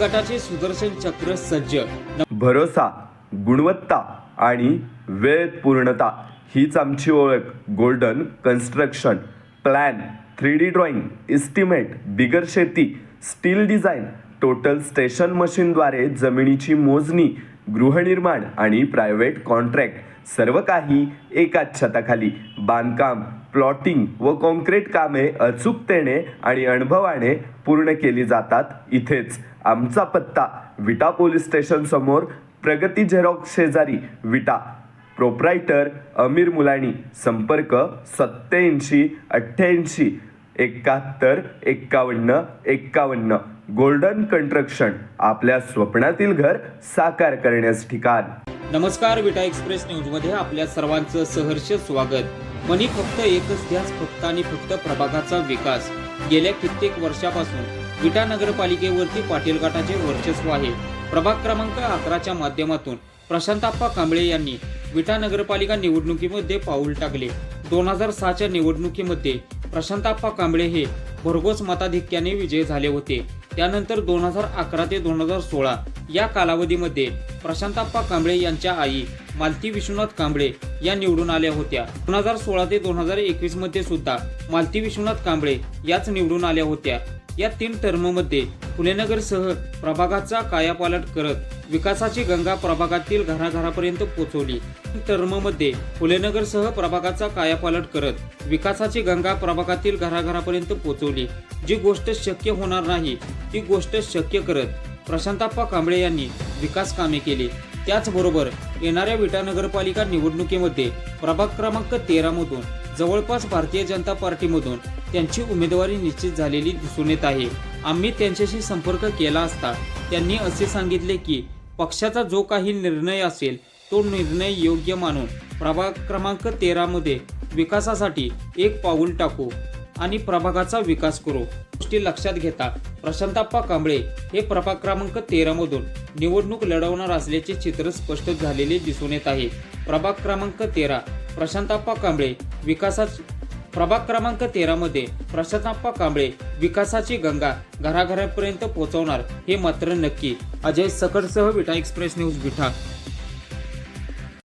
गटाचे सुदर्शन चक्र सज्ज. भरोसा गुणवत्ता आणि वेळ पूर्णता हीच आमची ओळख. Golden construction plan three D drawing estimate बिगर शेती स्टील डिझाईन टोटल स्टेशन मशीनद्वारे जमिनीची मोजणी गृहनिर्माण आणि प्रायव्हेट कॉन्ट्रॅक्ट सर्व काही एकाच छताखाली. बांधकाम प्लॉटिंग व कॉन्क्रीट कामे अचूकतेने आणि अनुभवाने पूर्ण केली जातात इथेच. आमचा पत्ता विटा पोलीस स्टेशन समोर प्रगती झेरॉक्स शेजारी विटा. प्रोप्रायटर अमीर मुलानी संपर्क सत्याऐंशी अठ्ठ्याऐंशी एकाहत्तर एक्कावन्न एक्कावन्न. गोल्डन कंस्ट्रक्शन आपल्या स्वप्नातील घर साकार करण्यास ठिकाण. नमस्कार विटा एक्सप्रेस न्यूजमध्ये आपल्या सर्वांचं सहर्ष स्वागत. मनी फक्त एकच ध्यास फक्त आणि फक्त प्रभागाचा विकास. गेल्या कित्येक वर्षापासून विटा नगरपालिकेवरती पाटील गटाचे वर्चस्व आहे. प्रभाग क्रमांक अकराच्या माध्यमातून प्रशांताप्पा कांबळे यांनी विटा नगरपालिका निवडणुकीमध्ये पाऊल टाकले. दोन हजार सहाच्या निवडणुकीमध्ये प्रशांताप्पा कांबळे हे भरघोस मताधिक्याने विजय झाले होते. त्यानंतर दोन हजार अकरा ते दोन हजार सोळा या कालावधीमध्ये प्रशांताप्पा कांबळे यांच्या आई मालती विश्वनाथ कांबळे या निवडून आल्या होत्या. दोन हजार सोळा ते दोन हजार एकवीसमध्ये सुद्धा मालती विश्वनाथ कांबळे याच निवडून आल्या होत्या. या तीन टर्ममध्ये फुलेनगर सह प्रभागाचा कायापालट करत विकासाची गंगा प्रभागातील घराघरापर्यंत पोहोचवली टर्ममध्ये फुलेनगर सह प्रभागाचा कायापालट करत विकासाची गंगा प्रभागातील घराघरापर्यंत पोहोचवली जी गोष्ट शक्य होणार नाही ती गोष्ट शक्य करत प्रशांताप्पा कांबळे यांनी विकास कामे केली. त्याचबरोबर येणाऱ्या विटा नगरपालिका निवडणुकीमध्ये प्रभाग क्रमांक तेरामधून जवळपास भारतीय जनता पार्टीमधून त्यांची उमेदवारी निश्चित झालेली दिसून येत आहे. आम्ही त्यांच्याशी संपर्क केला असता त्यांनी असे सांगितले की पक्षाचा जो काही निर्णय असेल तो निर्णय योग्य मानून प्रभाग क्रमांक तेरामध्ये विकासासाठी एक पाऊल टाकू आणि प्रभागाचा विकास करू. गोष्टी लक्षात घेता प्रशांताप्पा कांबळे हे प्रभाग क्रमांक तेरा मधून निवडणूक लढवणार असल्याचे चित्र स्पष्ट झालेले दिसून येत आहे. प्रभाग क्रमांक तेरा प्रशांताप्पा कांबळे विकासाच प्रभाग क्रमांक तेरा मध्ये प्रशांताप्पा कांबळे विकासाची गंगा घराघरापर्यंत पोहोचवणार हे मात्र नक्की. अजय सकटसह विटा एक्सप्रेस न्यूज विठा